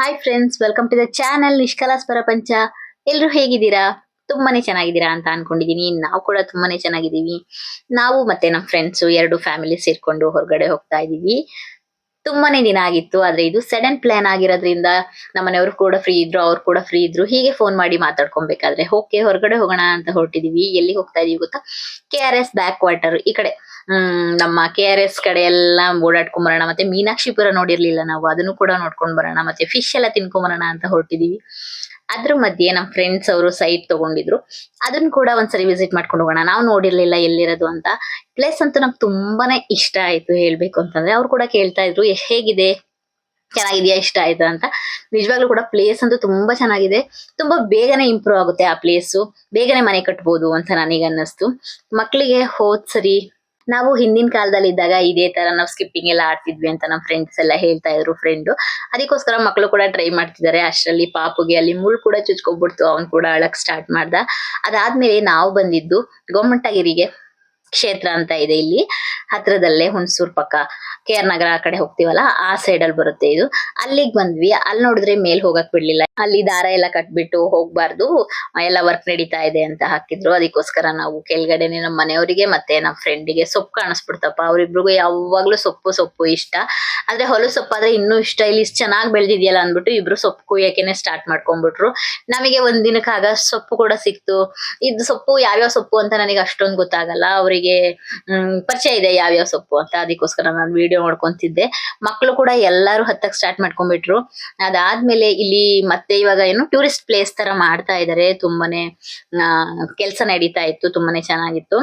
Hi friends welcome to the channel ನಿಷ್ಕಲಾಸ್ ಪ್ರಪಂಚ ಎಲ್ರು ಹೇಗಿದ್ದೀರಾ? ತುಂಬಾನೇ ಚೆನ್ನಾಗಿದ್ದೀರಾ ಅಂತ ಅನ್ಕೊಂಡಿದೀನಿ. ನಾವು ಕೂಡ ತುಂಬಾನೇ ಚೆನ್ನಾಗಿದ್ದೀವಿ. ನಾವು ಮತ್ತೆ ನಮ್ಮ ಫ್ರೆಂಡ್ಸ್ ಎರಡು ಫ್ಯಾಮಿಲಿ ಸೇರ್ಕೊಂಡು ಹೊರಗಡೆ ಹೋಗ್ತಾ ಇದೀವಿ. ತುಂಬಾನೇ ದಿನ ಆಗಿತ್ತು. ಆದ್ರೆ ಇದು ಸಡನ್ ಪ್ಲಾನ್ ಆಗಿರೋದ್ರಿಂದ ನಮ್ಮನೆಯವರು ಕೂಡ ಫ್ರೀ ಇದ್ರು, ಅವ್ರು ಕೂಡ ಫ್ರೀ ಇದ್ರು. ಹೀಗೆ ಫೋನ್ ಮಾಡಿ ಮಾತಾಡ್ಕೊಬೇಕಾದ್ರೆ, ಓಕೆ, ಹೊರಗಡೆ ಹೋಗೋಣ ಅಂತ ಹೊರಟಿದೀವಿ. ಎಲ್ಲಿ ಹೋಗ್ತಾ ಇದೀವಿ ಗೊತ್ತಾ? K R S backwater ಈ ಕಡೆ. ಹ್ಮ್, ನಮ್ಮ ಕೆ ಆರ್ ಎಸ್ ಕಡೆ ಎಲ್ಲ ಓಡಾಡ್ಕೊಂಡ್ ಬರೋಣ ಮತ್ತೆ ಮೀನಾಕ್ಷಿಪುರ ನೋಡಿರ್ಲಿಲ್ಲ ನಾವು. ಅದನ್ನು ಕೂಡ ನೋಡ್ಕೊಂಡ್ ಬರೋಣ. ಮತ್ತೆ ಫಿಶ್ ಎಲ್ಲ ತಿನ್ಕೊಂಡ್ ಬರೋಣ ಅಂತ ಹೊರಟಿದೀವಿ. ಅದ್ರ ಮಧ್ಯೆ ನಮ್ಮ ಫ್ರೆಂಡ್ಸ್ ಅವರು ಸೈಟ್ ತಗೊಂಡಿದ್ರು. ಅದನ್ನ ಕೂಡ ಒಂದ್ಸರಿ ವಿಸಿಟ್ ಮಾಡ್ಕೊಂಡು ಹೋಗೋಣ. ನಾವು ನೋಡಿರ್ಲಿಲ್ಲ ಎಲ್ಲಿರೋದು ಅಂತ. ಪ್ಲೇಸ್ ಅಂತೂ ನಮ್ಗೆ ತುಂಬಾನೇ ಇಷ್ಟ ಆಯ್ತು ಹೇಳ್ಬೇಕು ಅಂತಂದ್ರೆ. ಅವ್ರು ಕೂಡ ಕೇಳ್ತಾ ಇದ್ರು ಹೇಗಿದೆ? ಚೆನ್ನಾಗಿದೆಯಾ? ಇಷ್ಟ ಆಯ್ತಾ? ಅಂತ. ನಿಜವಾಗ್ಲೂ ಕೂಡ ಪ್ಲೇಸ್ ಅಂತೂ ತುಂಬಾ ಚೆನ್ನಾಗಿದೆ. ತುಂಬಾ ಬೇಗನೆ ಇಂಪ್ರೂವ್ ಆಗುತ್ತೆ ಆ ಪ್ಲೇಸು ಬೇಗನೆ ಮನೆ ಕಟ್ಬೋದು ಅಂತ ನನಗೆ ಅನ್ನಿಸ್ತು ಮಕ್ಕಳಿಗೆ ಹೋದ್ ಸರಿ ನಾವು ಹಿಂದಿನ ಕಾಲದಲ್ಲಿ ಇದ್ದಾಗ ಇದೇ ತರ ನಾವು ಸ್ಕಿಪ್ಪಿಂಗ್ ಎಲ್ಲ ಆಡ್ತಿದ್ವಿ ಅಂತ ನಮ್ಮ ಫ್ರೆಂಡ್ಸ್ ಎಲ್ಲ ಹೇಳ್ತಾ ಇದ್ರು ಫ್ರೆಂಡ್ ಅದಕ್ಕೋಸ್ಕರ ಮಕ್ಕಳು ಕೂಡ ಟ್ರೈ ಮಾಡ್ತಿದ್ದಾರೆ. ಅಷ್ಟರಲ್ಲಿ ಪಾಪುಗೆ ಅಲ್ಲಿ ಮುಳ್ಳು ಕೂಡ ಚುಚ್ಕೊಬಿಡ್ತು, ಅವ್ನು ಕೂಡ ಅಳಕ್ ಸ್ಟಾರ್ಟ್ ಮಾಡ್ದ. ಅದಾದ್ಮೇಲೆ ನಾವು ಬಂದಿದ್ದು ಗೊಮ್ಮಟಗಿರಿಗೆ ಕ್ಷೇತ್ರ ಅಂತ ಇದೆ ಇಲ್ಲಿ. ಹತ್ರದಲ್ಲೇ ಹುಣಸೂರ್ ಪಕ್ಕ. ಕೆ ಆರ್ ನಗರ ಆ ಕಡೆ ಹೋಗ್ತೀವಲ್ಲ, ಆ ಸೈಡ್ ಅಲ್ಲಿ ಬರುತ್ತೆ ಇದು. ಅಲ್ಲಿಗೆ ಬಂದ್ವಿ. ಅಲ್ಲಿ ನೋಡಿದ್ರೆ ಮೇಲ್ ಹೋಗಕ್ ಬಿಡ್ಲಿಲ್ಲ. ಅಲ್ಲಿ ದಾರ ಎಲ್ಲ ಕಟ್ಬಿಟ್ಟು ಹೋಗ್ಬಾರ್ದು. ಎಲ್ಲ ವರ್ಕ್ ನಡೀತಾ ಇದೆ ಅಂತ ಹಾಕಿದ್ರು. ಅದಕ್ಕೋಸ್ಕರ ನಾವು ಕೆಳಗಡೆನೆ ನಮ್ಮ ಮನೆಯವರಿಗೆ ಮತ್ತೆ ನಮ್ಮ ಫ್ರೆಂಡಿಗೆ ಸೊಪ್ಪು ಕಾಣಿಸ್ಬಿಡ್ತಪ್ಪ. ಅವ್ರಿಬ್ರಿಗೂ ಯಾವಾಗ್ಲೂ ಸೊಪ್ಪು ಸೊಪ್ಪು ಇಷ್ಟ. ಆದ್ರೆ ಹೊಲ ಸೊಪ್ಪಾದ್ರೆ ಇನ್ನೂ ಇಷ್ಟ. ಇಲ್ಲಿ ಇಷ್ಟು ಚೆನ್ನಾಗಿ ಬೆಳೆದಿದೆಯಲ್ಲ ಅಂದ್ಬಿಟ್ಟು ಇಬ್ರು ಸೊಪ್ಪು ಕುಯ್ಯಕೆನೆ ಸ್ಟಾರ್ಟ್ ಮಾಡ್ಕೊಂಡ್ಬಿಟ್ರು. ನಮಗೆ ಒಂದ್ ಆಗ ಸೊಪ್ಪು ಕೂಡ ಸಿಕ್ತು. ಇದು ಸೊಪ್ಪು ಯಾವ್ಯಾವ ಸೊಪ್ಪು ಅಂತ ನನಗೆ ಅಷ್ಟೊಂದು ಗೊತ್ತಾಗಲ್ಲ. ಅವರಿಗೆ ಪರಿಚಯ ಇದೆ ಯಾವ್ಯಾವ ಸೊಪ್ಪು ಅಂತ. ಅದಕ್ಕೋಸ್ಕರ ನಾನು ವಿಡಿಯೋ ನೋಡ್ಕೊಂತಿದ್ದೆ ಮಕ್ಕಳು ಕೂಡ ಎಲ್ಲಾರು ಹತ್ತಕ್ಕೆ ಸ್ಟಾರ್ಟ್ ಮಾಡ್ಕೊಂಡ್ಬಿಟ್ರು. ಅದಾದ್ಮೇಲೆ ಇಲ್ಲಿ ಮತ್ತೆ ಇವಾಗ ಏನು ಟೂರಿಸ್ಟ್ ಪ್ಲೇಸ್ ತರ ಮಾಡ್ತಾ ಇದಾರೆ. ತುಂಬಾನೇ ಕೆಲಸ ನಡೀತಾ ಇತ್ತು. ತುಂಬಾನೇ ಚೆನ್ನಾಗಿತ್ತು.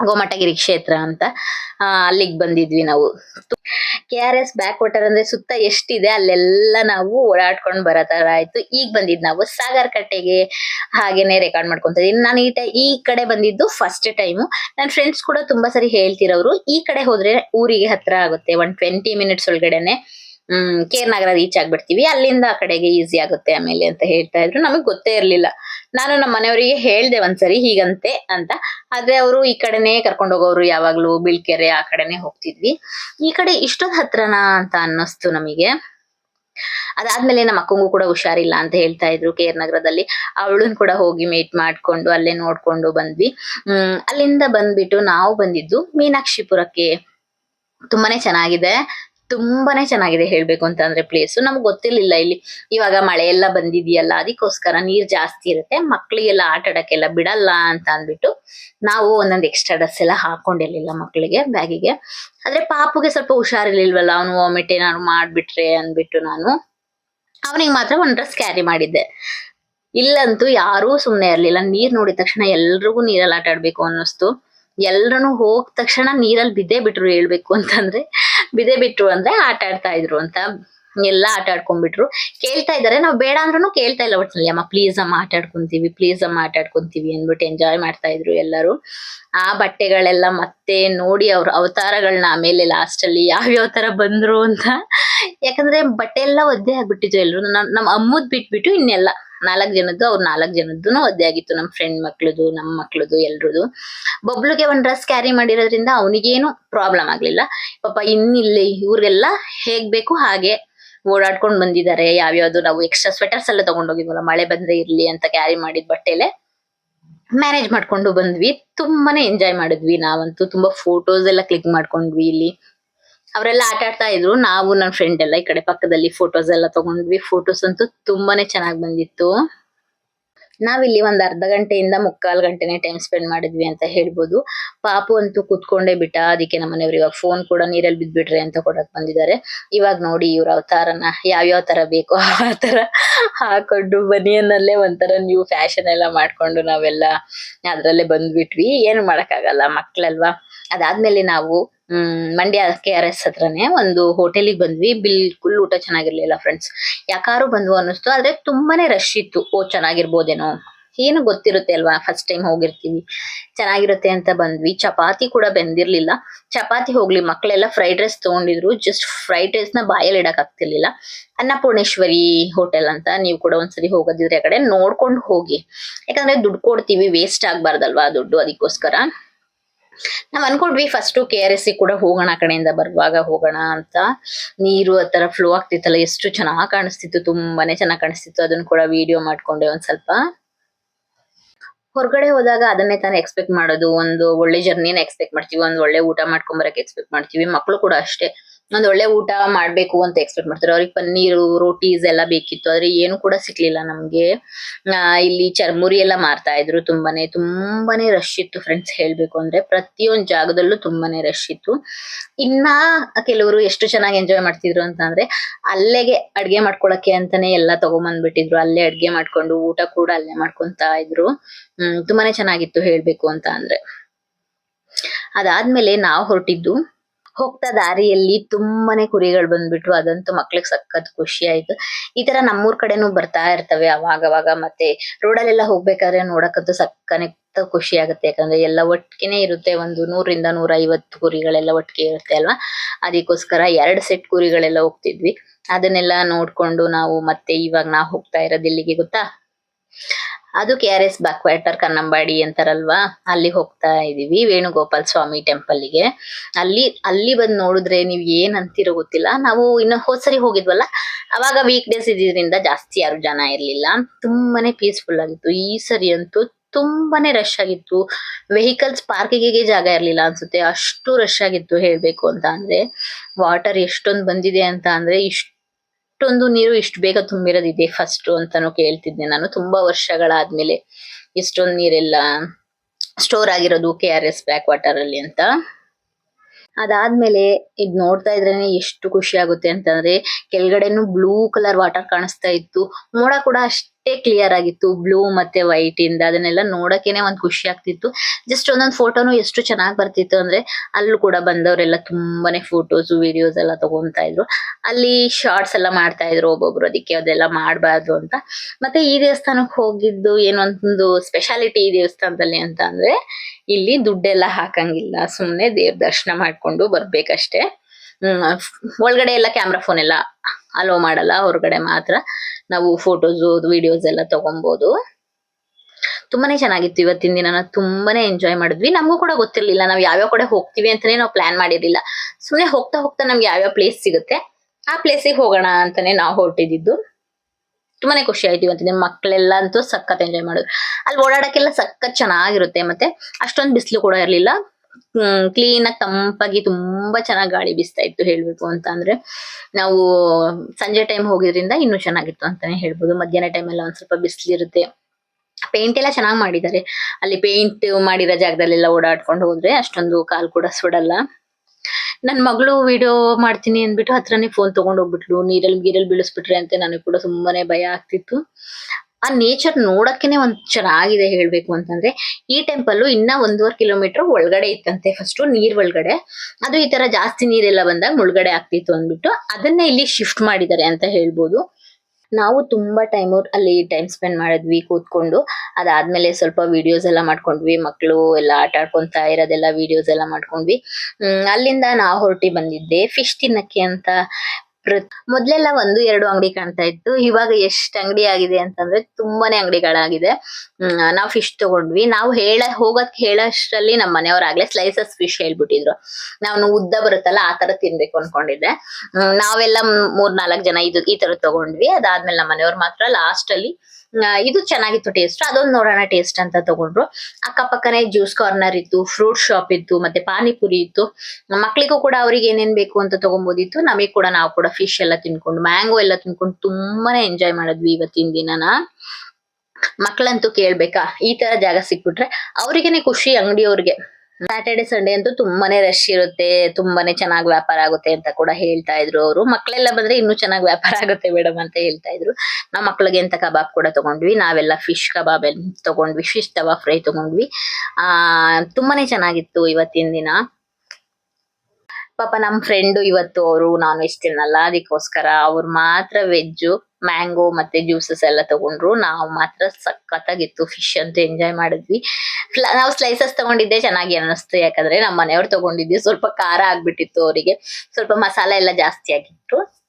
ಗೋಮಟಗಿರಿ ಕ್ಷೇತ್ರ ಅಂತ ಅಲ್ಲಿಗೆ ಬಂದಿದ್ವಿ ನಾವು. K R S backwater ಅಂದ್ರೆ ಸುತ್ತ ಎಷ್ಟಿದೆ ಅಲ್ಲೆಲ್ಲ ನಾವು ಓಡಾಡ್ಕೊಂಡು ಬರೋ ತರ ಆಯ್ತು. ಈಗ ಬಂದಿದ್ ನಾವು ಸಾಗರ್ ಕಟ್ಟೆಗೆ ಹಾಗೇನೆ ರೆಕಾರ್ಡ್ ಮಾಡ್ಕೊಂತ ಇದೀನಿ ನಾನು ಈ ಟೈ- ಈ ಕಡೆ ಬಂದಿದ್ದು ಫಸ್ಟ್ ಟೈಮು ನನ್ನ ಫ್ರೆಂಡ್ಸ್ ಕೂಡ ತುಂಬಾ ಸರಿ ಹೇಳ್ತಿರೋರು, ಈ ಕಡೆ ಹೋದ್ರೆ ಊರಿಗೆ ಹತ್ರ ಆಗುತ್ತೆ ಒನ್ ಟ್ವೆಂಟಿ ಮಿನಿಟ್ಸ್ ಒಳಗಡೆನೆ. ಹ್ಮ್ ಕೇರ್ ನಗರ ರೀಚ್ ಆಗ್ಬಿಡ್ತೀವಿ. ಅಲ್ಲಿಂದ ಆ ಕಡೆಗೆ ಈಸಿ ಆಗುತ್ತೆ ಆಮೇಲೆ ಅಂತ ಹೇಳ್ತಾ ಇದ್ರು. ನಮಗ್ ಗೊತ್ತೇ ಇರ್ಲಿಲ್ಲ. ನಾನು ನಮ್ಮ ಮನೆಯವರಿಗೆ ಹೇಳ್ದೆ ಒಂದ್ಸರಿ ಹೀಗಂತೆ ಅಂತ. ಆದ್ರೆ ಅವರು ಈ ಕಡೆನೇ ಕರ್ಕೊಂಡು ಹೋಗೋರು ಯಾವಾಗ್ಲೂ ಬಿಳ್ಕೆರೆ ಆ ಕಡೆನೆ ಹೋಗ್ತಿದ್ವಿ. ಈ ಕಡೆ ಇಷ್ಟೊಂದ್ ಹತ್ರನಾ ಅಂತ ಅನ್ನಿಸ್ತು ನಮಗೆ. ಅದಾದ್ಮೇಲೆ ನಮ್ಮ ಅಕ್ಕಂಗೂ ಕೂಡ ಹುಷಾರಿಲ್ಲ ಅಂತ ಹೇಳ್ತಾ ಇದ್ರು ಕೆ ಆರ್ ನಗರದಲ್ಲಿ. ಅವಳನ್ ಕೂಡ ಹೋಗಿ ಮೀಟ್ ಮಾಡ್ಕೊಂಡು ಅಲ್ಲೇ ನೋಡ್ಕೊಂಡು ಬಂದ್ವಿ. ಹ್ಮ್, ಅಲ್ಲಿಂದ ಬಂದ್ಬಿಟ್ಟು ನಾವು ಬಂದಿದ್ದು ಮೀನಾಕ್ಷಿಪುರಕ್ಕೆ. ತುಂಬಾನೇ ಚೆನ್ನಾಗಿದೆ. ತುಂಬಾನೇ ಚೆನ್ನಾಗಿದೆ ಹೇಳ್ಬೇಕು ಅಂತ ಅಂದ್ರೆ ಪ್ಲೇಸ್ ನಮ್ಗೆ ಗೊತ್ತಿರ್ಲಿಲ್ಲ ಇಲ್ಲಿ. ಇವಾಗ ಮಳೆ ಎಲ್ಲ ಬಂದಿದೆಯಲ್ಲ, ಅದಕ್ಕೋಸ್ಕರ ನೀರ್ ಜಾಸ್ತಿ ಇರುತ್ತೆ. ಮಕ್ಳಿಗೆಲ್ಲ ಆಟ ಆಡಕ್ಕೆಲ್ಲ ಬಿಡಲ್ಲ ಅಂತ ಅಂದ್ಬಿಟ್ಟು ನಾವು ಒಂದೊಂದು ಎಕ್ಸ್ಟ್ರಾ ಡ್ರೆಸ್ ಎಲ್ಲ ಹಾಕೊಂಡಿರ್ಲಿಲ್ಲ ಮಕ್ಕಳಿಗೆ ಬ್ಯಾಗಿಗೆ. ಆದ್ರೆ ಪಾಪುಗೆ ಸ್ವಲ್ಪ ಹುಷಾರಿರ್ಲಿಲ್ವಲ್ಲ, ಅವನು ವಾಮಿಟ್ ಏನಾದ್ರು ಮಾಡ್ಬಿಟ್ರೆ ಅಂದ್ಬಿಟ್ಟು ನಾನು. ಅವನಿಗೆ ಮಾತ್ರ ಒಂದ್ ಡ್ರೆಸ್ ಕ್ಯಾರಿ ಮಾಡಿದ್ದೆ. ಇಲ್ಲಂತೂ ಯಾರೂ ಸುಮ್ನೆ ಇರ್ಲಿಲ್ಲ. ನೀರ್ ನೋಡಿದ ತಕ್ಷಣ ಎಲ್ರಿಗೂ ನೀರಲ್ಲಿ ಆಟ ಆಡ್ಬೇಕು ಅನ್ನಿಸ್ತು. ಎಲ್ರನು ಹೋಗ್ ತಕ್ಷಣ ನೀರಲ್ಲಿ ಬಿದ್ದೇ ಬಿಟ್ರು ಹೇಳ್ಬೇಕು ಅಂತಂದ್ರೆ ಬಿದ್ದೇ ಬಿಟ್ರು ಅಂದ್ರೆ ಆಟ ಆಡ್ತಾ ಇದ್ರು ಅಂತ. ಎಲ್ಲ ಆಟ ಆಡ್ಕೊಂಡ್ಬಿಟ್ರು. ಕೇಳ್ತಾ ಇದಾರೆ. ನಾವು ಬೇಡ ಅಂದ್ರೂ ಕೇಳ್ತಾ ಇಲ್ಲ ಒಟ್ಟಿನಲ್ಲಿ ಅಮ್ಮ ಪ್ಲೀಸ್ ಅಮ್ಮ, ಆಟ ಆಡ್ಕೊಂತೀವಿ ಪ್ಲೀಸ್ ಅಮ್ಮ, ಆಟ ಆಡ್ಕೊಂತೀವಿ ಅಂದ್ಬಿಟ್ಟು ಎಂಜಾಯ್ ಮಾಡ್ತಾ ಇದ್ರು ಎಲ್ಲರೂ. ಆ ಬಟ್ಟೆಗಳೆಲ್ಲ ಮತ್ತೆ ನೋಡಿ ಅವ್ರ ಅವತಾರಗಳನ್ನ ಆಮೇಲೆ ಲಾಸ್ಟ್ ಅಲ್ಲಿ ಯಾವ್ಯಾವ ತರ ಬಂದ್ರು ಅಂತ. ಯಾಕಂದ್ರೆ ಬಟ್ಟೆ ಎಲ್ಲ ಒದ್ದೆ ಆಗ್ಬಿಟ್ಟಿದ್ರು ಎಲ್ರು. ನಮ್- ಅಮ್ಮದ್ ಬಿಟ್ಬಿಟ್ಟು ಇನ್ನೆಲ್ಲ. ನಾಲ್ಕ್ ಜನದ್ದು, ಅವ್ರ ನಾಲ್ಕ್ ಜನದ್ದು ಒದ್ದೆ ಆಗಿತ್ತು ನಮ್ಮ ಫ್ರೆಂಡ್ ಮಕ್ಳದು ನಮ್ಮ ಮಕ್ಳದು ಎಲ್ರದು ಬಬ್ಲುಗೆ ಒಂದ್ ಡ್ರೆಸ್ ಕ್ಯಾರಿ ಮಾಡಿರೋದ್ರಿಂದ ಅವನಿಗೇನು ಪ್ರಾಬ್ಲಮ್ ಆಗ್ಲಿಲ್ಲ. ಪಾಪ ಇನ್ನಿಲ್ಲಿ ಇವ್ರಿಗೆಲ್ಲ ಹೇಗ್ ಬೇಕು ಹಾಗೆ ಓಡಾಡ್ಕೊಂಡು ಬಂದಿದ್ದಾರೆ. ಯಾವ್ಯಾವ್ದು ನಾವು ಎಕ್ಸ್ಟ್ರಾ ಸ್ವೆಟರ್ಸ್ ಎಲ್ಲ ತಗೊಂಡೋಗಿದ್ವಲ್ಲ, ಮಳೆ ಬಂದ್ರೆ ಇರ್ಲಿ ಅಂತ ಕ್ಯಾರಿ ಮಾಡಿದ ಬಟ್ಟೆಲೆ ಮ್ಯಾನೇಜ್ ಮಾಡ್ಕೊಂಡು ಬಂದ್ವಿ. ತುಂಬಾನೇ ಎಂಜಾಯ್ ಮಾಡಿದ್ವಿ ನಾವಂತೂ. ತುಂಬಾ ಫೋಟೋಸ್ ಎಲ್ಲ ಕ್ಲಿಕ್ ಮಾಡ್ಕೊಂಡ್ವಿ ಇಲ್ಲಿ. ಅವರೆಲ್ಲ ಆಟ ಆಡ್ತಾ ಇದ್ರು. ನಾವು ನನ್ನ ಫ್ರೆಂಡ್ ಎಲ್ಲ ಈ ಕಡೆ ಪಕ್ಕದಲ್ಲಿ ಫೋಟೋಸ್ ಎಲ್ಲ ತಗೊಂಡ್ವಿ ಫೋಟೋಸ್ ಅಂತೂ ತುಂಬಾನೇ ಚೆನ್ನಾಗಿ ಬಂದಿತ್ತು. ನಾವಿಲ್ಲಿ ಒಂದ್ ಅರ್ಧ ಗಂಟೆಯಿಂದ ಮುಕ್ಕಾಲ್ ಗಂಟೆನೆ ಟೈಮ್ ಸ್ಪೆಂಡ್ ಮಾಡಿದ್ವಿ ಅಂತ ಹೇಳ್ಬೋದು. ಪಾಪು ಅಂತೂ ಕುತ್ಕೊಂಡೇ ಬಿಟ್ಟ. ಅದಕ್ಕೆ ನಮ್ಮ ಮನೆಯವ್ರು ಇವಾಗ ಫೋನ್ ಕೂಡ ನೀರಲ್ಲಿ ಬಿದ್ಬಿಟ್ರೆ ಅಂತ ಕೊಡಕ್ ಬಂದಿದ್ದಾರೆ. ಇವಾಗ ನೋಡಿ ಇವ್ರ ಅವತಾರನ ಯಾವ್ಯಾವ ತರ ಬೇಕೋ ಆ ತರ ಹಾಕೊಂಡು ಬನಿಯನ್ನಲ್ಲೇ ಒಂಥರ ನ್ಯೂ ಫ್ಯಾಷನ್ ಎಲ್ಲ ಮಾಡ್ಕೊಂಡು ನಾವೆಲ್ಲ ಅದ್ರಲ್ಲೇ ಬಂದ್ಬಿಟ್ವಿ. ಏನು ಮಾಡಕ್ಕಾಗಲ್ಲ ಮಕ್ಳಲ್ವಾ? ಅದಾದ್ಮೇಲೆ ನಾವು ಹ್ಮ್, ಮಂಡ್ಯ ಕೆ ಆರ್ ಎಸ್ ಹತ್ರನೇ ಒಂದು ಹೋಟೆಲಿಗೆ ಬಂದ್ವಿ. ಬಿಲ್ಕುಲ್ ಊಟ ಚೆನ್ನಾಗಿರ್ಲಿಲ್ಲ ಫ್ರೆಂಡ್ಸ್ ಯಾಕಾರು ಬಂದ್ವು ಅನ್ನಿಸ್ತು. ಆದ್ರೆ ತುಂಬಾನೇ ರಶ್ ಇತ್ತು. ಓ, ಚೆನ್ನಾಗಿರ್ಬೋದೇನೋ? ಏನು ಗೊತ್ತಿರುತ್ತೆ ಅಲ್ವಾ? ಫಸ್ಟ್ ಟೈಮ್ ಹೋಗಿರ್ತೀವಿ. ಚೆನ್ನಾಗಿರುತ್ತೆ ಅಂತ ಬಂದ್ವಿ. ಚಪಾತಿ ಕೂಡ ಬೆಂದಿರ್ಲಿಲ್ಲ. ಚಪಾತಿ ಹೋಗ್ಲಿ ಮಕ್ಕಳೆಲ್ಲ ಫ್ರೈಡ್ ರೈಸ್ ತಗೊಂಡಿದ್ರು. ಜಸ್ಟ್ ಫ್ರೈಡ್ ರೈಸ್ನ ಬಾಯಲ್ಲಿ ಇಡಕ್ ಆಗ್ತಿರ್ಲಿಲ್ಲ. ಅನ್ನಪೂರ್ಣೇಶ್ವರಿ ಹೋಟೆಲ್ ಅಂತ ನೀವು ಕೂಡ ಒಂದ್ಸರಿ ಹೋಗೋದಿದ್ರೆ ಕಡೆ ನೋಡ್ಕೊಂಡು ಹೋಗಿ. ಯಾಕಂದ್ರೆ ದುಡ್ಡು ಕೊಡ್ತೀವಿ ವೇಸ್ಟ್ ಆಗ್ಬಾರ್ದಲ್ವಾ ದುಡ್ಡು ಅದಕ್ಕೋಸ್ಕರ. ನಾವ್ ಅನ್ಕೊಂಡ್ವಿ ಫಸ್ಟ್ ಕೆ ಆರ್ ಎಸ್ ಕೂಡ ಹೋಗೋಣ ಆ ಕಡೆಯಿಂದ ಬರುವಾಗ ಹೋಗೋಣ ಅಂತ. ನೀರು ಆ ತರ ಫ್ಲೋ ಆಗ್ತಿತ್ತಲ್ಲ, ಎಷ್ಟು ಚೆನ್ನಾಗ್ ಕಾಣಿಸ್ತಿತ್ತು, ತುಂಬಾನೇ ಚೆನ್ನಾಗಿ ಕಾಣಿಸ್ತಿತ್ತು. ಅದನ್ನ ಕೂಡ ವಿಡಿಯೋ ಮಾಡ್ಕೊಂಡೆ ಒಂದ್ ಸ್ವಲ್ಪ. ಹೊರಗಡೆ ಹೋದಾಗ ಅದನ್ನೇ ತಾನೇ ಎಕ್ಸ್ಪೆಕ್ಟ್ ಮಾಡೋದು. ಒಂದು ಒಳ್ಳೆ ಜರ್ನಿನ ಎಕ್ಸ್ಪೆಕ್ಟ್ ಮಾಡ್ತೀವಿ, ಒಂದ್ ಒಳ್ಳೆ ಊಟ ಮಾಡ್ಕೊಂಡ್ ಬರಕ್ ಎಕ್ಸ್ಪೆಕ್ಟ್ ಮಾಡ್ತೀವಿ. ಮಕ್ಕಳು ಕೂಡ ಅಷ್ಟೇ. ಒಂದ್ ಒಳ್ಳೆ ಊಟ ಮಾಡ್ಬೇಕು ಅಂತ ಎಕ್ಸ್ಪೆಕ್ಟ್ ಮಾಡ್ತಾರೆ. ಅವ್ರಿಗೆ ಪನ್ನೀರು, ರೋಟೀಸ್ ಎಲ್ಲ ಬೇಕಿತ್ತು. ಆದ್ರೆ ಏನು ಕೂಡ ಸಿಕ್ಲಿಲ್ಲ ನಮ್ಗೆ. ಇಲ್ಲಿ ಚರ್ಮುರಿ ಎಲ್ಲ ಮಾರ್ತಾ ಇದ್ರು ತುಂಬಾನೇ. ತುಂಬಾನೇ ರಶ್ ಇತ್ತು ಫ್ರೆಂಡ್ಸ್ ಹೇಳ್ಬೇಕು ಅಂದ್ರೆ. ಪ್ರತಿಯೊಂದ್ ಜಾಗದಲ್ಲೂ ತುಂಬಾನೇ ರಶ್ ಇತ್ತು. ಇನ್ನ ಕೆಲವರು ಎಷ್ಟು ಚೆನ್ನಾಗಿ ಎಂಜಾಯ್ ಮಾಡ್ತಿದ್ರು ಅಂತ ಅಂದ್ರೆ, ಅಲ್ಲೇಗೆ ಅಡ್ಗೆ ಮಾಡ್ಕೊಳಕ್ಕೆ ಅಂತಾನೆ ಎಲ್ಲ ತಗೊಂಬಂದ್ಬಿಟ್ಟಿದ್ರು. ಅಲ್ಲೇ ಅಡ್ಗೆ ಮಾಡ್ಕೊಂಡು, ಊಟ ಕೂಡ ಅಲ್ಲೇ ಮಾಡ್ಕೊಂತ ಇದ್ರು. ಹ್ಮ್, ತುಂಬಾನೇ ಚೆನ್ನಾಗಿತ್ತು ಹೇಳ್ಬೇಕು ಅಂತ ಅಂದ್ರೆ. ಅದಾದ್ಮೇಲೆ ನಾವು ಹೊರಟಿದ್ದು ಹೋಗ್ತಾ ದಾರಿಯಲ್ಲಿ ತುಂಬಾನೇ ಕುರಿಗಳು ಬಂದ್ಬಿಟ್ರು, ಅದಂತೂ ಮಕ್ಳಿಗೆ ಸಖತ್ ಖುಷಿ ಆಯ್ತು. ಈ ತರ ನಮ್ಮೂರ್ ಕಡೆನೂ ಬರ್ತಾ ಇರ್ತವೆ ಅವಾಗ ಅವಾಗ, ಮತ್ತೆ ರೋಡಲ್ಲೆಲ್ಲ ಹೋಗ್ಬೇಕಾದ್ರೆ ನೋಡಕ್ಕಂತೂ ಸಕ್ಕನೆ ಖುಷಿ ಆಗುತ್ತೆ. ಯಾಕಂದ್ರೆ ಎಲ್ಲ ಒಟ್ಟಿಗೆನೆ ಇರುತ್ತೆ, ಒಂದು ನೂರಿಂದ ನೂರ ಐವತ್ತು ಕುರಿಗಳೆಲ್ಲ ಒಟ್ಟಿಗೆ ಇರುತ್ತೆ ಅಲ್ವಾ? ಅದಕ್ಕೋಸ್ಕರ ಎರಡ್ ಸೆಟ್ ಕುರಿಗಳೆಲ್ಲ ಹೋಗ್ತಿದ್ವಿ. ಅದನ್ನೆಲ್ಲ ನೋಡ್ಕೊಂಡು ನಾವು ಮತ್ತೆ ಇವಾಗ ನಾವು ಹೋಗ್ತಾ ಇರೋದು ಎಲ್ಲಿಗೆ ಗೊತ್ತಾ? ಅದು K R S backwater Kannambadi ಅಂತಾರಲ್ವಾ? ಅಲ್ಲಿ ಹೋಗ್ತಾ ಇದೀವಿ, ವೇಣುಗೋಪಾಲ್ ಸ್ವಾಮಿ ಟೆಂಪಲ್ಗೆ. ಅಲ್ಲಿ ಅಲ್ಲಿ ಬಂದು ನೋಡಿದ್ರೆ ನೀವ್ ಏನ್ ಅಂತಿರೋ ಗೊತ್ತಿಲ್ಲ. ನಾವು ಇನ್ನು ಹೋದ್ ಸರಿ ಹೋಗಿದ್ವಲ್ಲ? ಅವಾಗ ವೀಕ್ ಡೇಸ್ ಇದ್ದಿದ್ರಿಂದ ಜಾಸ್ತಿ ಯಾರು ಜನ ಇರಲಿಲ್ಲ. ತುಂಬಾನೇ ಪೀಸ್ಫುಲ್ ಆಗಿತ್ತು. ಈ ಸರಿ ಅಂತೂ ತುಂಬಾನೇ ರಶ್ ಆಗಿತ್ತು. ವೆಹಿಕಲ್ಸ್ ಪಾರ್ಕಿಂಗಿಗೆ ಜಾಗ ಇರ್ಲಿಲ್ಲ ಅನ್ಸುತ್ತೆ. ಅಷ್ಟು ರಶ್ ಆಗಿತ್ತು ಹೇಳ್ಬೇಕು ಅಂತ ಅಂದ್ರೆ ವಾಟರ್ ಎಷ್ಟೊಂದ್ ಬಂದಿದೆ ಅಂತ ಅಂದ್ರೆ ಇಷ್ಟೊಂದು ನೀರು ಇಷ್ಟು ಬೇಗ ತುಂಬಿರೋದು ಇದೆ ಫಸ್ಟ್ ಅಂತಾನು ಕೇಳ್ತಿದ್ದೆ ನಾನು. ತುಂಬಾ ವರ್ಷಗಳಾದ್ಮೇಲೆ ಇಷ್ಟೊಂದು ನೀರೆಲ್ಲ ಸ್ಟೋರ್ ಆಗಿರೋದು K R S backwater ಅಲ್ಲಿ ಅಂತ. ಅದಾದ್ಮೇಲೆ ಇದ್ ನೋಡ್ತಾ ಇದ್ರೇನೆ ಎಷ್ಟು ಖುಷಿ ಆಗುತ್ತೆ ಅಂತಂದ್ರೆ ಕೆಳಗಡೆನು ಬ್ಲೂ ಕಲರ್ ವಾಟರ್ ಕಾಣಿಸ್ತಾ ಇತ್ತು. ಮೋಡ ಕೂಡ ಅಷ್ಟೇ ಕ್ಲಿಯರ್ ಆಗಿತ್ತು. ಬ್ಲೂ ಮತ್ತೆ ವೈಟ್ ಇಂದ ಅದನ್ನೆಲ್ಲ ನೋಡಕ್ಕೇನೆ ಒಂದ್ ಖುಷಿ ಆಗ್ತಿತ್ತು. ಜಸ್ಟ್ ಒಂದೊಂದ್ ಫೋಟೋನು ಎಷ್ಟು ಚೆನ್ನಾಗ್ ಬರ್ತಿತ್ತು ಅಂದ್ರೆ ಅಲ್ಲೂ ಕೂಡ ಬಂದವರೆಲ್ಲ ತುಂಬಾನೇ ಫೋಟೋಸ್ ವಿಡಿಯೋಸ್ ಎಲ್ಲ ತಗೊಂತಾ ಇದ್ರು. ಅಲ್ಲಿ ಶಾರ್ಟ್ಸ್ ಎಲ್ಲ ಮಾಡ್ತಾ ಇದ್ರು ಒಬ್ಬೊಬ್ರು ಅದಕ್ಕೆ ಅದೆಲ್ಲ ಮಾಡಬಾರ್ದು ಅಂತ. ಮತ್ತೆ ಈ ದೇವಸ್ಥಾನಕ್ಕೆ ಹೋಗಿದ್ದು ಏನೊಂದು ಸ್ಪೆಷಾಲಿಟಿ ಈ ದೇವಸ್ಥಾನದಲ್ಲಿ ಅಂತ ಅಂದ್ರೆ ಇಲ್ಲಿ ದುಡ್ಡೆಲ್ಲ ಹಾಕಂಗಿಲ್ಲ. ಸುಮ್ನೆ ದೇವ್ರ ದರ್ಶನ ಮಾಡ್ಕೊಂಡು ಬರ್ಬೇಕಷ್ಟೇ. ಒಳಗಡೆ ಎಲ್ಲ ಕ್ಯಾಮ್ರಾ ಫೋನ್ ಎಲ್ಲ ಅಲೋ ಮಾಡಲ್ಲ, ಹೊರಗಡೆ ಮಾತ್ರ ನಾವು ಫೋಟೋಸ್ ವಿಡಿಯೋಸ್ ಎಲ್ಲ ತಗೊಬಹುದು ತುಂಬಾನೇ ಚೆನ್ನಾಗಿತ್ತು ಇವತ್ತಿನ ದಿನ ತುಂಬಾನೇ ಎಂಜಾಯ್ ಮಾಡಿದ್ವಿ. ನಮಗೂ ಕೂಡ ಗೊತ್ತಿರ್ಲಿಲ್ಲ, ನಾವು ಯಾವ್ಯಾವ ಕಡೆ ಹೋಗ್ತೀವಿ ಅಂತಾನೆ ನಾವು ಪ್ಲಾನ್ ಮಾಡಿರ್ಲಿಲ್ಲ. ಸುಮ್ಮನೆ ಹೋಗ್ತಾ ಹೋಗ್ತಾ ನಮ್ಗೆ ಯಾವ್ಯಾವ ಪ್ಲೇಸ್ ಸಿಗುತ್ತೆ, ಆ ಪ್ಲೇಸಿಗೆ ಹೋಗೋಣ ಅಂತಾನೆ ನಾವು ಹೊರಟಿದ್ದು. ತುಂಬಾನೇ ಖುಷಿ ಆಯ್ತು ಇವತ್ತಿನ ಮಕ್ಕಳೆಲ್ಲ ಅಂತೂ ಸಖತ್ ಎಂಜಾಯ್ ಮಾಡಿದ್ರು. ಅಲ್ಲಿ ಓಡಾಡಕ್ಕೆಲ್ಲ ಸಖತ್ ಚೆನ್ನಾಗಿರುತ್ತೆ, ಮತ್ತೆ ಅಷ್ಟೊಂದು ಬಿಸಿಲು ಕೂಡ ಇರ್ಲಿಲ್ಲ. ಹ್ಮ್ ಕ್ಲೀನ್ ಆಗಿ ತಂಪಾಗಿ ತುಂಬಾ ಚೆನ್ನಾಗಿ ಗಾಳಿ ಬೀಸ್ತಾ ಇತ್ತು ಹೇಳ್ಬೇಕು ಅಂತ ಅಂದ್ರೆ, ನಾವು ಸಂಜೆ ಟೈಮ್ ಹೋಗಿದ್ರಿಂದ ಇನ್ನು ಚೆನ್ನಾಗಿತ್ತು ಅಂತಾನೆ ಹೇಳ್ಬೋದು. ಮಧ್ಯಾಹ್ನ ಟೈಮ್ ಎಲ್ಲ ಒಂದ್ ಸ್ವಲ್ಪ ಬಿಸಿಲಿರುತ್ತೆ. ಪೇಂಟ್ ಎಲ್ಲ ಚೆನ್ನಾಗಿ ಮಾಡಿದ್ದಾರೆ. ಅಲ್ಲಿ ಪೇಂಟ್ ಮಾಡಿರೋ ಜಾಗದಲ್ಲೆಲ್ಲ ಓಡಾಡ್ಕೊಂಡು ಹೋದ್ರೆ ಅಷ್ಟೊಂದು ಕಾಲ್ ಕೂಡ ಸುಡಲ್ಲ. ನನ್ ಮಗಳು ವಿಡಿಯೋ ಮಾಡ್ತೀನಿ ಅಂದ್ಬಿಟ್ಟು ಹತ್ರನೇ ಫೋನ್ ತಗೊಂಡ್ ಹೋಗ್ಬಿಟ್ಲು ನೀರಲ್ಲಿ ಗೀರಲ್ಲಿ ಬೀಳಿಸ್ಬಿಟ್ರೆ ಅಂತ ನನಗೆ ಕೂಡ ತುಂಬಾನೇ ಭಯ ಆಗ್ತಿತ್ತು. ಆ ನೇಚರ್ ನೋಡಕ್ಕೆನೆ ಒಂದ್ ಚೆನ್ನಾಗಿದೆ ಹೇಳ್ಬೇಕು ಅಂತಂದ್ರೆ, ಈ ಟೆಂಪಲ್ ಇನ್ನ ಒಂದೂವರೆ ಕಿಲೋಮೀಟರ್ ಒಳಗಡೆ ಇತ್ತಂತೆ ಫಸ್ಟ್ ನೀರ್ ಒಳಗಡೆ. ಅದು ಈ ತರ ಜಾಸ್ತಿ ನೀರೆಲ್ಲ ಬಂದಾಗ ಮುಳುಗಡೆ ಆಗ್ತಿತ್ತು ಅಂದ್ಬಿಟ್ಟು ಅದನ್ನ ಇಲ್ಲಿ ಶಿಫ್ಟ್ ಮಾಡಿದ್ದಾರೆ ಅಂತ ಹೇಳ್ಬೋದು. ನಾವು ತುಂಬಾ ಟೈಮ್ ಅಲ್ಲಿ ಟೈಮ್ ಸ್ಪೆಂಡ್ ಮಾಡಿದ್ವಿ ಕೂತ್ಕೊಂಡು. ಅದಾದ್ಮೇಲೆ ಸ್ವಲ್ಪ ವಿಡಿಯೋಸ್ ಎಲ್ಲ ಮಾಡ್ಕೊಂಡ್ವಿ ಮಕ್ಕಳು ಎಲ್ಲ ಆಟ ಆಡ್ಕೊಂತ ಇರೋದೆಲ್ಲ ವಿಡಿಯೋಸ್ ಎಲ್ಲ ಮಾಡ್ಕೊಂಡ್ವಿ. ಅಲ್ಲಿಂದ ನಾವು ಹೊರಟಿ ಬಂದಿದ್ದೆ. ಫಿಶ್ ತಿನ್ನಕ್ಕೆ ಅಂತ ಮೊದ್ಲೆಲ್ಲ ಒಂದು ಎರಡು ಅಂಗಡಿ ಕಾಣ್ತಾ ಇತ್ತು. ಇವಾಗ ಎಷ್ಟ್ ಅಂಗಡಿ ಆಗಿದೆ ಅಂತಂದ್ರೆ ತುಂಬಾನೇ ಅಂಗಡಿಗಳಾಗಿದೆ. ನಾವು ಫಿಶ್ ತಗೊಂಡ್ವಿ. ನಾವು ಹೇಳ ಹೋಗೋದ್ ಹೇಳೋಷ್ಟ್ರಲ್ಲಿ ನಮ್ಮ ಮನೆಯವ್ರು ಆಗ್ಲೇ ಸ್ಲೈಸಸ್ ಫಿಶ್ ಹೇಳ್ಬಿಟ್ಟಿದ್ರು. ನಾವು ಉದ್ದ ಬರುತ್ತಲ್ಲ ಆ ತರ ತಿನ್ಬೇಕು ಅನ್ಕೊಂಡಿದ್ದೆ. ನಾವೆಲ್ಲ ಮೂರ್ ನಾಲ್ಕ್ ಜನ ಇದು, ಈ ತರ ತಗೊಂಡ್ವಿ. ಅದಾದ್ಮೇಲೆ ನಮ್ಮ ಮನೆಯವ್ರು ಮಾತ್ರ ಲಾಸ್ಟ್ ಅಲ್ಲಿ ಇದು ಚೆನ್ನಾಗಿತ್ತು ಟೇಸ್ಟ್ ಅದೊಂದು ನೋಡೋಣ ಟೇಸ್ಟ್ ಅಂತ ತಗೊಂಡ್ರು. ಅಕ್ಕಪಕ್ಕನೆ ಜ್ಯೂಸ್ ಕಾರ್ನರ್ ಇತ್ತು ಫ್ರೂಟ್ ಶಾಪ್ ಇತ್ತು, ಮತ್ತೆ ಪಾನಿಪುರಿ ಇತ್ತು. ಮಕ್ಕಳಿಗೂ ಕೂಡ ಅವ್ರಿಗೆ ಏನೇನ್ ಬೇಕು ಅಂತ ತಗೊಂಬೋದಿತ್ತು, ನಮಗೆ ಕೂಡ ನಾವು ಕೂಡ ಫಿಶ್ ಎಲ್ಲ ತಿನ್ಕೊಂಡು ಮ್ಯಾಂಗೋ ಎಲ್ಲ ತಿನ್ಕೊಂಡು ತುಂಬಾನೇ ಎಂಜಾಯ್ ಮಾಡಿದ್ವಿ ಇವತ್ತಿನ ದಿನನ. ಮಕ್ಕಳಂತೂ ಕೇಳ್ಬೇಕಾ, ಈ ತರ ಜಾಗ ಸಿಕ್ಬಿಟ್ರೆ ಅವ್ರಿಗೇನೆ ಖುಷಿ ಅಂಗಡಿಯವ್ರಿಗೆ. ಸ್ಯಾಟರ್ಡೆ ಸಂಡೇ ಅಂತೂ ತುಂಬಾನೇ ರಶ್ ಇರುತ್ತೆ, ತುಂಬಾನೇ ಚೆನ್ನಾಗಿ ವ್ಯಾಪಾರ ಆಗುತ್ತೆ ಅಂತ ಕೂಡ ಹೇಳ್ತಾ ಇದ್ರು ಅವರು. ಮಕ್ಕಳೆಲ್ಲ ಬಂದ್ರೆ ಇನ್ನೂ ಚೆನ್ನಾಗಿ ವ್ಯಾಪಾರ ಆಗುತ್ತೆ ಮೇಡಮ್ ಅಂತ ಹೇಳ್ತಾ ಇದ್ರು. ನಾವ್ ಮಕ್ಕಳಿಗೆ ಅಂತ ಕಬಾಬ್ ಕೂಡ ತಗೊಂಡ್ವಿ. ನಾವೆಲ್ಲ ಫಿಶ್ ಕಬಾಬ್ ತಗೊಂಡ್ವಿ ಫಿಶ್ ತವಾ ಫ್ರೈ ತಗೊಂಡ್ವಿ. ಆ, ತುಂಬಾನೇ ಚೆನ್ನಾಗಿತ್ತು ಇವತ್ತಿನ ದಿನ. ಪಾಪ ನಮ್ ಫ್ರೆಂಡ್ ಇವತ್ತು ಅವರು ನಾನ್ ವೆಜ್ ತಿನ್ನಲ್ಲ, ಅದಕ್ಕೋಸ್ಕರ ಅವ್ರು ಮಾತ್ರ ವೆಜ್ ಮ್ಯಾಂಗೋ ಮತ್ತೆ ಜ್ಯೂಸಸ್ ಎಲ್ಲ ತಗೊಂಡ್ರು. ನಾವು ಮಾತ್ರ ಸಖತ್ತಾಗಿತ್ತು ಫಿಶ್ ಅಂತ ಎಂಜಾಯ್ ಮಾಡಿದ್ವಿ. ನಾವು ಸ್ಲೈಸಸ್ ತಗೊಂಡಿದ್ದೆ, ಚೆನ್ನಾಗಿ ಅನ್ನಿಸ್ತು. ಯಾಕಂದ್ರೆ ನಮ್ಮ ಮನೆಯವ್ರು ತಗೊಂಡಿದ್ವಿ. ಸ್ವಲ್ಪ ಖಾರ ಆಗ್ಬಿಟ್ಟಿತ್ತು ಅವರಿಗೆ. ಸ್ವಲ್ಪ ಮಸಾಲೆ ಎಲ್ಲ ಜಾಸ್ತಿ ಆಗಿತ್ತು.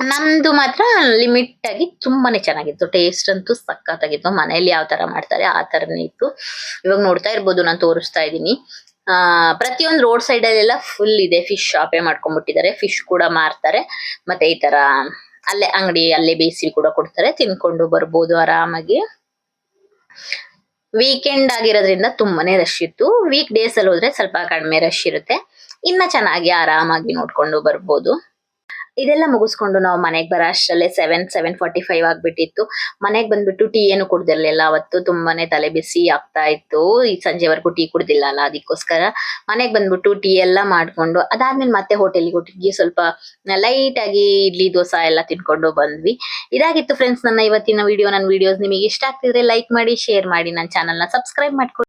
ನಮ್ದು ಮಾತ್ರ ಲಿಮಿಟ್ ಆಗಿ ತುಂಬಾನೇ ಚೆನ್ನಾಗಿತ್ತು. ಟೇಸ್ಟ್ ಅಂತೂ ಸಖತ್ತಾಗಿತ್ತು. ಮನೆಯಲ್ಲಿ ಯಾವ ತರ ಮಾಡ್ತಾರೆ, ಆ ತರನೇ ಇತ್ತು. ಇವಾಗ ನೋಡ್ತಾ ಇರ್ಬೋದು, ನಾನು ತೋರಿಸ್ತಾ ಇದ್ದೀನಿ. ಆ, ಪ್ರತಿಯೊಂದು ರೋಡ್ ಸೈಡ್ ಅಲ್ಲೆಲ್ಲ ಫುಲ್ ಇದೆ. ಫಿಶ್ ಶಾಪೇ ಮಾಡ್ಕೊಂಡ್ಬಿಟ್ಟಿದ್ದಾರೆ. ಫಿಶ್ ಕೂಡ ಮಾರ್ತಾರೆ. ಮತ್ತೆ ಈ ತರ ಅಲ್ಲೇ ಅಂಗಡಿ ಅಲ್ಲೇ ಬೇಯಿಸಿ ಕೂಡ ಕೊಡ್ತಾರೆ, ತಿನ್ಕೊಂಡು ಬರ್ಬೋದು ಆರಾಮಾಗಿ. ವೀಕೆಂಡ್ ಆಗಿರೋದ್ರಿಂದ ತುಂಬಾನೇ ರಶ್ ಇತ್ತು. ವೀಕ್ ಡೇಸ್ ಅಲ್ಲಿ ಹೋದ್ರೆ ಸ್ವಲ್ಪ ಕಡಿಮೆ ರಶ್ ಇರುತ್ತೆ. ಇನ್ನ ಚೆನ್ನಾಗಿ ಆರಾಮಾಗಿ ನೋಡ್ಕೊಂಡು ಬರ್ಬೋದು. ಇದೆಲ್ಲ ಮುಗಿಸ್ಕೊಂಡು ನಾವು ಮನೆಗೆ ಬರೋ ಅಷ್ಟರಲ್ಲೇ ಸೆವೆನ್ ಸೆವೆನ್ ಫಾರ್ಟಿ ಫೈವ್ ಆಗಿಬಿಟ್ಟಿತ್ತು. ಮನೆಗೆ ಬಂದ್ಬಿಟ್ಟು ಟೀ ಏನು ಕುಡ್ದಿರ್ಲಿಲ್ಲ. ಅವತ್ತು ತುಂಬಾನೇ ತಲೆ ಬಿಸಿ ಆಗ್ತಾ ಇತ್ತು. ಈ ಸಂಜೆವರೆಗೂ ಟೀ ಕುಡ್ದಿಲ್ಲ ಅಲ್ಲ ಅದಕ್ಕೋಸ್ಕರ ಮನೆಗೆ ಬಂದ್ಬಿಟ್ಟು ಟೀ ಎಲ್ಲ ಮಾಡ್ಕೊಂಡು, ಅದಾದ್ಮೇಲೆ ಮತ್ತೆ ಹೋಟೆಲ್ಗೆ ಹೋಗಿ ಸ್ವಲ್ಪ ಲೈಟ್ ಆಗಿ ಇಡ್ಲಿ, ದೋಸೆ ಎಲ್ಲ ತಿನ್ಕೊಂಡು ಬಂದ್ವಿ. ಇದಾಗಿತ್ತು ಫ್ರೆಂಡ್ಸ್ ನನ್ನ ಇವತ್ತಿನ ವಿಡಿಯೋ ನನ್ನ ವಿಡಿಯೋಸ್ ನಿಮಗೆ ಇಷ್ಟ ಆಗ್ತಿದ್ರೆ ಲೈಕ್ ಮಾಡಿ ಶೇರ್ ಮಾಡಿ, ನನ್ನ ಚಾನಲ್ನ ಸಬ್ಸ್ಕ್ರೈಬ್ ಮಾಡ್ಕೊಳ್ಳಿ